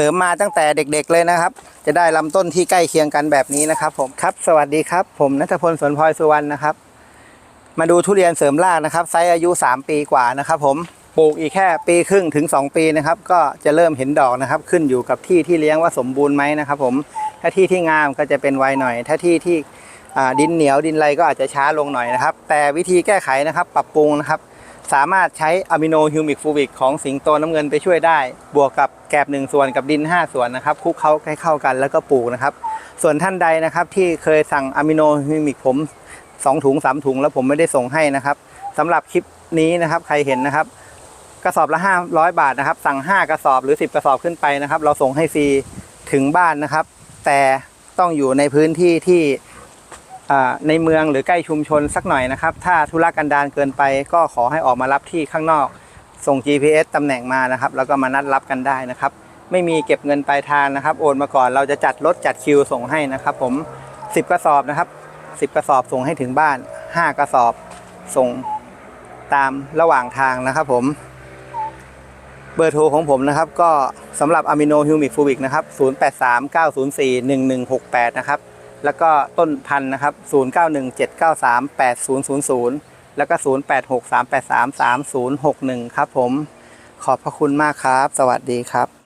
ริมมาตั้งแต่เด็กๆเลยนะครับ จะได้ลำต้นที่ใกล้เคียงกันแบบนี้นะครับ ผมครับ สวัสดีครับ ผมนัทพลสวนพลอยสุวรรณนะครับ มาดูทุเรียนเสริมรากนะครับไซส์อายุ 3 ปีกว่านะครับ ผมปลูกอีกแค่ปีครึ่งถึง 2 ปีนะครับ ก็จะเริ่มเห็นดอกนะครับ ขึ้นอยู่กับที่ที่เลี้ยงว่าสมบูรณ์ไหมนะครับ ผมถ้าที่ที่งามก็จะเป็นไวหน่อย ถ้าที่ที่ดินเหนียวดินไรก็อาจจะช้าลงหน่อยนะครับ แต่วิธีแก้ไขนะครับ ปรับปรุงนะครับ สามารถใช้อะมิโนฮิวมิกฟูวิกของสิงโตน้ำเงินไปช่วยได้ บวกกับแกลบหนึ่งส่วนกับดิน 5 ส่วนนะครับคลุกเคล้าให้เข้ากันแล้วก็ปลูกนะครับ ส่วนท่านใดนะครับที่เคยสั่งอะมิโนฮิวมิกผม 2 ถุง 3 ถุง แล้วผมไม่ได้ส่งให้นะครับสำหรับคลิปนี้นะครับใครเห็นนะครับกระสอบละ 500 บาทนะครับ สั่ง 5 กระสอบหรือ 10 กระสอบขึ้นไปนะครับ เราส่งให้ฟรีถึงบ้านนะครับ แต่ต้องอยู่ในพื้นที่ที่ ในเมืองหรือใกล้ชุมชนสักหน่อยนะครับ ถ้าธุรกันดารเกินไป ก็ขอให้ออกมารับที่ข้างนอก ส่ง GPS ตำแหน่งมานะครับ แล้วก็มานัดรับกันได้นะครับ ไม่มีเก็บเงินปลายทางนะครับ โอนมาก่อนเราจะจัดรถจัดคิวส่งให้นะครับ ผม 10 กระสอบนะครับ 10 กระสอบส่งให้ถึงบ้าน 5 กระสอบส่งตามระหว่างทางนะครับ ผมเบอร์โทรของผมนะครับ ก็สำหรับอะมิโนฮิวมิกฟูบิกนะครับ 0839041168 นะครับ แล้วก็ต้นพันนะครับ 0917938000 แล้วก็ 0863833061 ครับผม ขอบพระคุณมากครับ สวัสดีครับ